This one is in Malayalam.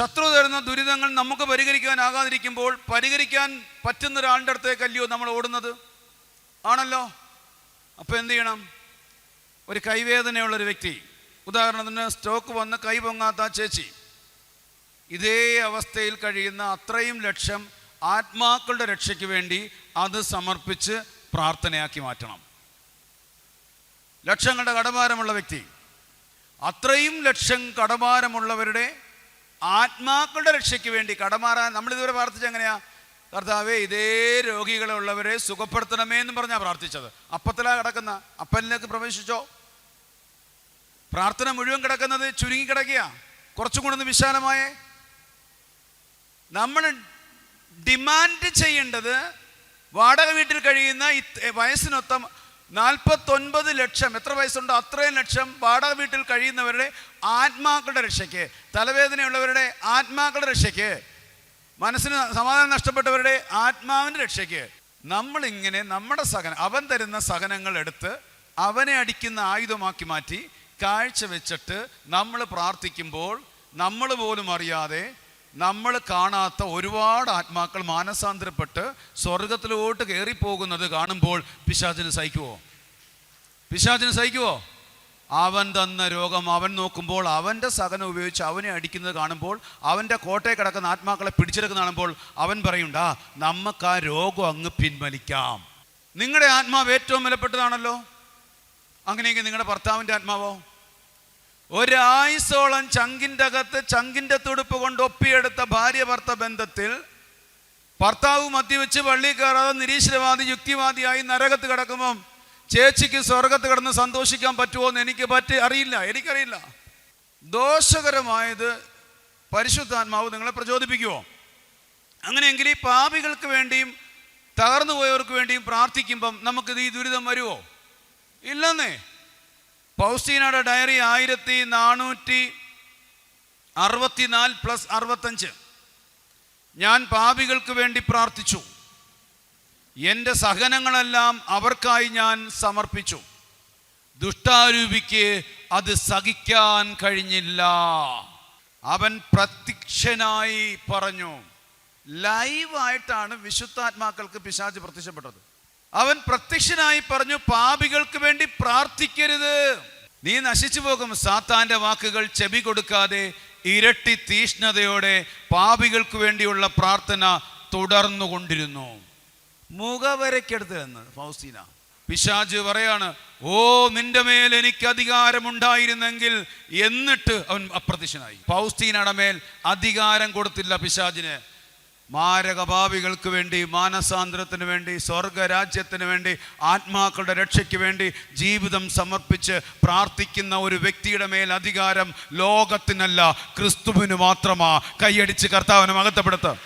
ശത്രു തരുന്ന ദുരിതങ്ങൾ നമുക്ക് പരിഹരിക്കാനാകാതിരിക്കുമ്പോൾ പരിഹരിക്കാൻ പറ്റുന്ന ഒരാളുടെ അടുത്തേക്കല്ലയോ നമ്മൾ ഓടുന്നത്? ആണല്ലോ? അപ്പോൾ എന്ത് ചെയ്യണം? ഒരു കൈവേദനയുള്ളൊരു വ്യക്തി. ഉദാഹരണത്തിന് സ്റ്റോക്ക് വന്ന് കൈ പൊങ്ങാത്ത ചേച്ചി. ഇതേ അവസ്ഥയിൽ കഴിയുന്ന അത്രയും ലക്ഷം ആത്മാക്കളുടെ രക്ഷയ്ക്ക് വേണ്ടി അത് സമർപ്പിച്ച് പ്രാർത്ഥനയാക്കി മാറ്റണം. ലക്ഷങ്ങളുടെ കടഭാരമുള്ള വ്യക്തി. അത്രയും ലക്ഷം കടഭാരമുള്ളവരുടെ ആത്മാക്കളുടെ രക്ഷയ്ക്ക് വേണ്ടി കടമാറാൻ നമ്മൾ ഇതുവരെ പ്രാർത്ഥിച്ച എങ്ങനെയാ? കർത്താവേ ഇതേ രോഗികളുള്ളവരെ സുഖപ്പെടുത്തണമേ എന്ന് പറഞ്ഞാ പ്രാർത്ഥിച്ചത്. അപ്പത്തിലാ കിടക്കുന്ന. അപ്പനിലേക്ക് പ്രവേശിച്ചോ? പ്രാർത്ഥന മുഴുവൻ കിടക്കുന്നത് ചുരുങ്ങി കിടക്കുക കുറച്ചും കൂടെ ഒന്ന് വിശാലമായേ. നമ്മൾ ഡിമാൻഡ് ചെയ്യേണ്ടത് വാടക വീട്ടിൽ കഴിയുന്ന വയസ്സിനൊത്ത നാൽപ്പത്തൊൻപത് ലക്ഷം എത്ര വയസ്സുണ്ടോ? അത്രയും ലക്ഷം വാടക വീട്ടിൽ കഴിയുന്നവരുടെ ആത്മാക്കളുടെ രക്ഷയ്ക്ക് തലവേദനയുള്ളവരുടെ ആത്മാക്കളുടെ രക്ഷയ്ക്ക് മനസ്സിന് സമാധാനം നഷ്ടപ്പെട്ടവരുടെ ആത്മാവിന്റെ രക്ഷയ്ക്ക് നമ്മളിങ്ങനെ നമ്മുടെ സഹനം അവൻ തരുന്ന സഹനങ്ങൾ എടുത്ത് അവനെ അടിക്കുന്ന ആയുധമാക്കി മാറ്റി കാഴ്ച വെച്ചിട്ട് നമ്മൾ പ്രാർത്ഥിക്കുമ്പോൾ നമ്മൾ പോലും അറിയാതെ നമ്മൾ കാണാത്ത ഒരുപാട് ആത്മാക്കൾ മാനസാന്തരപ്പെട്ട് സ്വർഗത്തിലോട്ട് കയറിപ്പോകുന്നത് കാണുമ്പോൾ പിശാചിന് സഹിക്കുവോ? പിശാചിന് സഹിക്കുവോ? അവൻ തന്ന രോഗം അവൻ നോക്കുമ്പോൾ അവന്റെ സഹനം ഉപയോഗിച്ച് അവനെ അടിക്കുന്നത് കാണുമ്പോൾ അവന്റെ കോട്ടയെ കിടക്കുന്ന ആത്മാക്കളെ പിടിച്ചെടുക്കുന്ന കാണുമ്പോൾ അവൻ പറയുണ്ടാ നമുക്ക് ആ രോഗം അങ്ങ് പിൻവലിക്കാം. നിങ്ങളുടെ ആത്മാവ് ഏറ്റവും വിലപ്പെട്ടതാണല്ലോ. അങ്ങനെയെങ്കിൽ നിങ്ങളുടെ ഭർത്താവിന്റെ ആത്മാവോ? ഒരായുസോളം ചങ്കിന്റെ അകത്ത് ചങ്കിന്റെ തുടുപ്പ് കൊണ്ട് ഒപ്പിയെടുത്ത ഭാര്യ ഭർത്ത ബന്ധത്തിൽ ഭർത്താവ് മദ്യവെച്ച് പള്ളി കയറാതെ നിരീശ്വരവാദി യുക്തിവാദിയായി നരകത്ത് കിടക്കുമ്പം ചേച്ചിക്ക് സ്വർഗത്ത് കിടന്ന് സന്തോഷിക്കാൻ പറ്റുമോ എന്ന് എനിക്ക് പറ്റി അറിയില്ല എനിക്കറിയില്ല. ദോഷകരമായത് പരിശുദ്ധാത്മാവ് നിങ്ങളെ പ്രചോദിപ്പിക്കുമോ അങ്ങനെയെങ്കിൽ ഈ പാപികൾക്ക് വേണ്ടിയും തകർന്നു പോയവർക്ക് വേണ്ടിയും പ്രാർത്ഥിക്കുമ്പം നമുക്കിത് ഈ ദുരിതം വരുമോ? ഇല്ലെന്നേ. പൗസ്റ്റീനയുടെ ഡയറി ആയിരത്തി നാനൂറ്റി അറുപത്തിനാല് പ്ലസ് അറുപത്തഞ്ച്. ഞാൻ പാപികൾക്ക് വേണ്ടി പ്രാർത്ഥിച്ചു. എന്റെ സഹനങ്ങളെല്ലാം അവർക്കായി ഞാൻ സമർപ്പിച്ചു. ദുഷ്ടാരൂപിക്ക് അത് സഹിക്കാൻ കഴിഞ്ഞില്ല. അവൻ പ്രത്യക്ഷനായി പറഞ്ഞു. ലൈവായിട്ടാണ് വിശുദ്ധാത്മാക്കൾക്ക് പിശാച് പ്രത്യക്ഷപ്പെട്ടത്. അവൻ പ്രത്യക്ഷനായി പറഞ്ഞു പാപികൾക്ക് വേണ്ടി പ്രാർത്ഥിക്കരുത്. നീ നശിച്ചു പോകും സാത്താന്റെ വാക്കുകൾ ചെവി കൊടുക്കാതെ ഇരട്ടി തീഷ്ണതയോടെ പാപികൾക്ക് വേണ്ടിയുള്ള പ്രാർത്ഥന തുടർന്നുകൊണ്ടിരുന്നു മുഖവരയ്ക്കെടുത്ത് എന്ന് ഫൗസീന പിശാജ് പറയാണ് ഓ നിന്റെ മേൽ എനിക്ക് അധികാരമുണ്ടായിരുന്നെങ്കിൽ എന്നിട്ട് അവൻ അപ്രത്യക്ഷനായി. ഫൗസ്തീനയുടെ മേൽ അധികാരം കൊടുത്തില്ല പിശാജിന് മാരകഭാവികൾക്ക് വേണ്ടി മാനസാന്തരത്തിന് വേണ്ടി സ്വർഗരാജ്യത്തിന് വേണ്ടി ആത്മാക്കളുടെ രക്ഷയ്ക്ക് വേണ്ടി ജീവിതം സമർപ്പിച്ച് പ്രാർത്ഥിക്കുന്ന ഒരു വ്യക്തിയുടെ മേൽ അധികാരം ലോകത്തിനല്ല ക്രിസ്തുവിന് മാത്രമാ. കൈയടിച്ച് കർത്താവിനെ മഹത്വപ്പെടുത്തുക